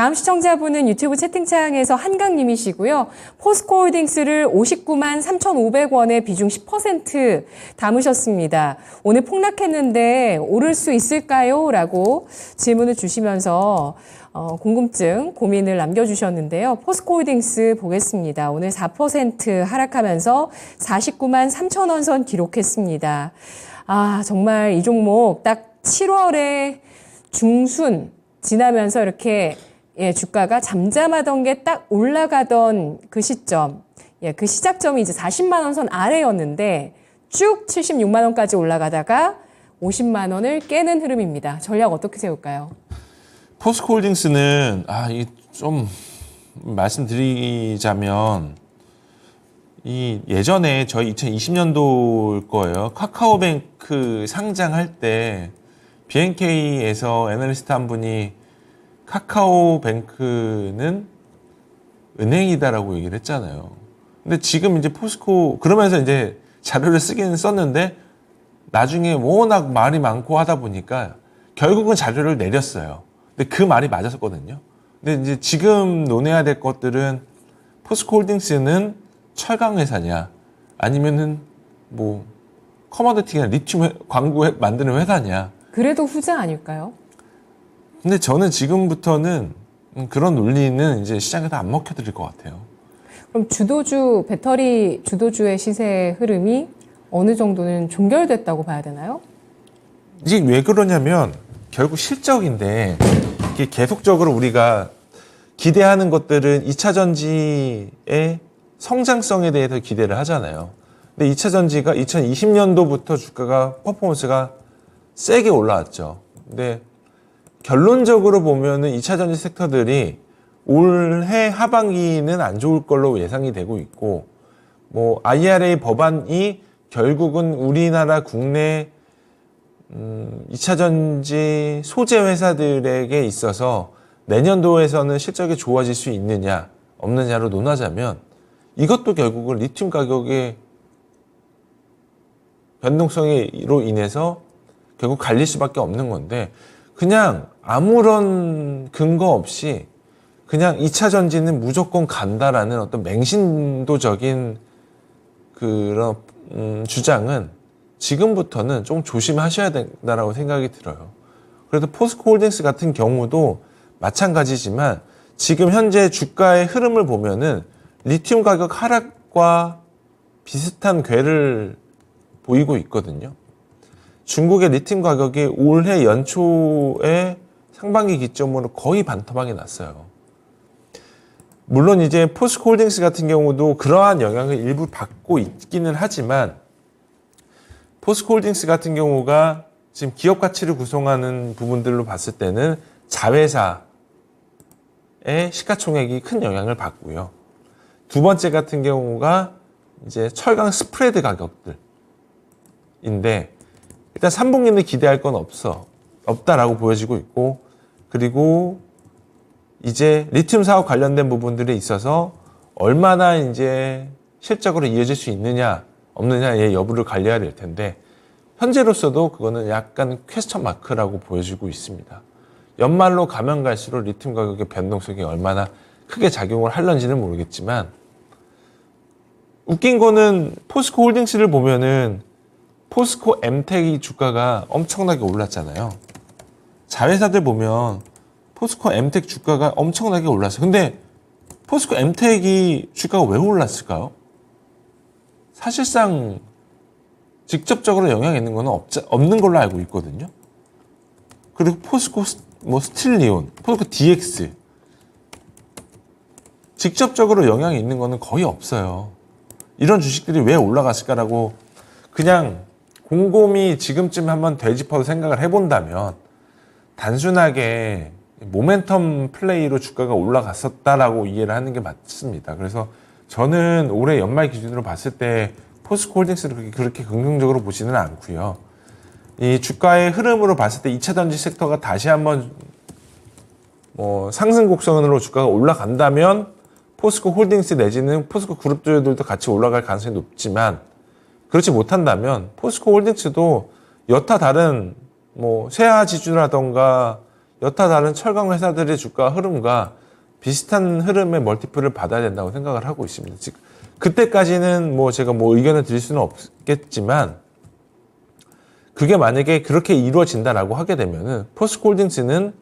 다음 시청자분은 유튜브 채팅창에서 한강님이시고요. 포스코홀딩스를 59만 3,500원에 비중 10% 담으셨습니다. 오늘 폭락했는데 오를 수 있을까요? 라고 질문을 주시면서 어, 궁금증, 고민을 남겨주셨는데요. 포스코홀딩스 보겠습니다. 오늘 4% 하락하면서 49만 3천 원 선 기록했습니다. 아, 정말 이 종목 딱 7월에 중순 지나면서 이렇게 예, 주가가 잠잠하던 게 딱 올라가던 그 시점. 예, 그 시작점이 이제 40만 원 선 아래였는데 쭉 76만 원까지 올라가다가 50만 원을 깨는 흐름입니다. 전략 어떻게 세울까요? 포스코홀딩스는 아, 이좀 말씀드리자면 이 예전에 저희 2020년도일 거예요. 카카오뱅크 상장할 때 BNK에서 애널리스트 한 분이 카카오뱅크는 은행이다라고 얘기를 했잖아요. 근데 지금 이제 포스코 그러면서 이제 자료를 쓰기는 썼는데 나중에 워낙 말이 많고 하다 보니까 결국은 자료를 내렸어요. 근데 그 말이 맞았었거든요. 근데 이제 지금 논해야 될 것들은 포스코홀딩스는 철강 회사냐 아니면은 뭐 커머디티나 리튬 회- 광고 회- 만드는 회사냐. 그래도 후자 아닐까요? 근데 저는 지금부터는 음, 그런 논리는 이제 시장에서 안 먹혀드릴 것 같아요. 그럼 주도주 배터리 주도주의 시세 흐름이 어느 정도는 종결됐다고 봐야 되나요? 이게 왜 그러냐면 결국 실적인데 이게 계속적으로 우리가 기대하는 것들은 2차 전지의 성장성에 대해서 기대를 하잖아요. 근데 2차 전지가 2020년도부터 주가가 퍼포먼스가 세게 올라왔죠. 근데 결론적으로 보면은 2차 전지 섹터들이 올해 하반기는 안 좋을 걸로 예상이 되고 있고 뭐 IRA 법안이 결국은 우리나라 국내 음, 2차 전지 소재 회사들에게 있어서 내년도에서는 실적이 좋아질 수 있느냐 없느냐로 논하자면 이것도 결국은 리튬 가격의 변동성으로 인해서 결국 갈릴 수밖에 없는 건데 그냥 아무런 근거 없이 그냥 2차 전지는 무조건 간다라는 어떤 맹신도적인 그런 음, 주장은 지금부터는 좀 조심하셔야 된다라고 생각이 들어요. 그래도 포스코 홀딩스 같은 경우도 마찬가지지만 지금 현재 주가의 흐름을 보면은 리튬 가격 하락과 비슷한 궤를 보이고 있거든요. 중국의 리튬 가격이 올해 연초에 상반기 기점으로 거의 반토막이 났어요. 물론 이제 포스코홀딩스 같은 경우도 그러한 영향을 일부 받고 있기는 하지만 포스코홀딩스 같은 경우가 지금 기업 가치를 구성하는 부분들로 봤을 때는 자회사의 시가총액이 큰 영향을 받고요. 두 번째 같은 경우가 이제 철강 스프레드 가격들인데 일단 3분기는 기대할 건 없어 없다라고 보여지고 있고 그리고 이제 리튬 사업 관련된 부분들에 있어서 얼마나 이제 실적으로 이어질 수 있느냐 없느냐의 여부를 관리해야 될 텐데 현재로서도 그거는 약간 퀘스천 마크라고 보여지고 있습니다. 연말로 가면 갈수록 리튬 가격의 변동성이 얼마나 크게 작용을 할런지는 모르겠지만 웃긴 거는 포스코 홀딩스를 보면은 포스코 엠텍이 주가가 엄청나게 올랐잖아요. 자회사들 보면 포스코 엠텍 주가가 엄청나게 올랐어요. 근데 포스코 엠텍이 주가가 왜 올랐을까요? 사실상 직접적으로 영향이 있는 건 없, 없는 걸로 알고 있거든요. 그리고 포스코 스- 뭐 스틸리온, 포스코 DX 직접적으로 영향이 있는 거는 거의 없어요. 이런 주식들이 왜 올라갔을까라고 그냥 곰곰이 지금쯤 한번 되짚어서 생각을 해본다면 단순하게 모멘텀 플레이로 주가가 올라갔었다라고 이해를 하는 게 맞습니다. 그래서 저는 올해 연말 기준으로 봤을 때 포스코 홀딩스를 그렇게, 그렇게 긍정적으로 보지는 않고요. 이 주가의 흐름으로 봤을 때 2차 전지 섹터가 다시 한번 뭐 상승 곡선으로 주가가 올라간다면 포스코 홀딩스 내지는 포스코 그룹주들도 같이 올라갈 가능성이 높지만 그렇지 못한다면 포스코 홀딩스도 여타 다른 뭐 세아 지주라던가 여타 다른 철강 회사들의 주가 흐름과 비슷한 흐름의 멀티플을 받아야 된다고 생각을 하고 있습니다. 즉 그때까지는 뭐 제가 뭐 의견을 드릴 수는 없겠지만 그게 만약에 그렇게 이루어진다라고 하게 되면은 포스코 홀딩스는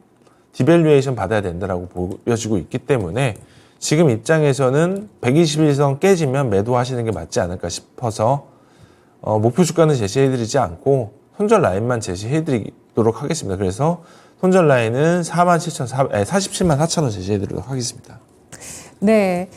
디밸류에이션 받아야 된다라고 보여지고 있기 때문에 지금 입장에서는 121선 깨지면 매도하시는 게 맞지 않을까 싶어서 어, 목표 주가는 제시해드리지 않고 손절 라인만 제시해드리도록 하겠습니다. 그래서 손절 라인은 47,400, 47만 4천 원 제시해드리도록 하겠습니다. 네.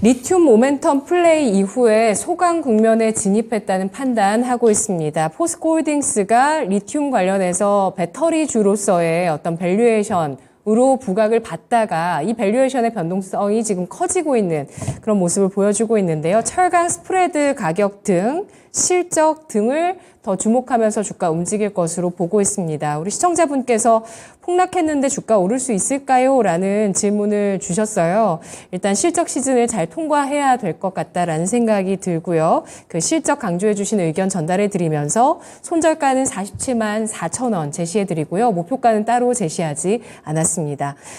리튬 모멘텀 플레이 이후에 소강 국면에 진입했다는 판단하고 있습니다. 포스코홀딩스가 리튬 관련해서 배터리 주로서의 어떤 밸류에이션 으로 부각을 받다가 이 밸류에이션의 변동성이 지금 커지고 있는 그런 모습을 보여주고 있는데요. 철강 스프레드 가격 등 실적 등을 더 주목하면서 주가 움직일 것으로 보고 있습니다. 우리 시청자분께서 폭락했는데 주가 오를 수 있을까요? 라는 질문을 주셨어요. 일단 실적 시즌을 잘 통과해야 될 것 같다라는 생각이 들고요. 그 실적 강조해 주신 의견 전달해 드리면서 손절가는 47만 4천 원 제시해 드리고요. 목표가는 따로 제시하지 않았 습니다.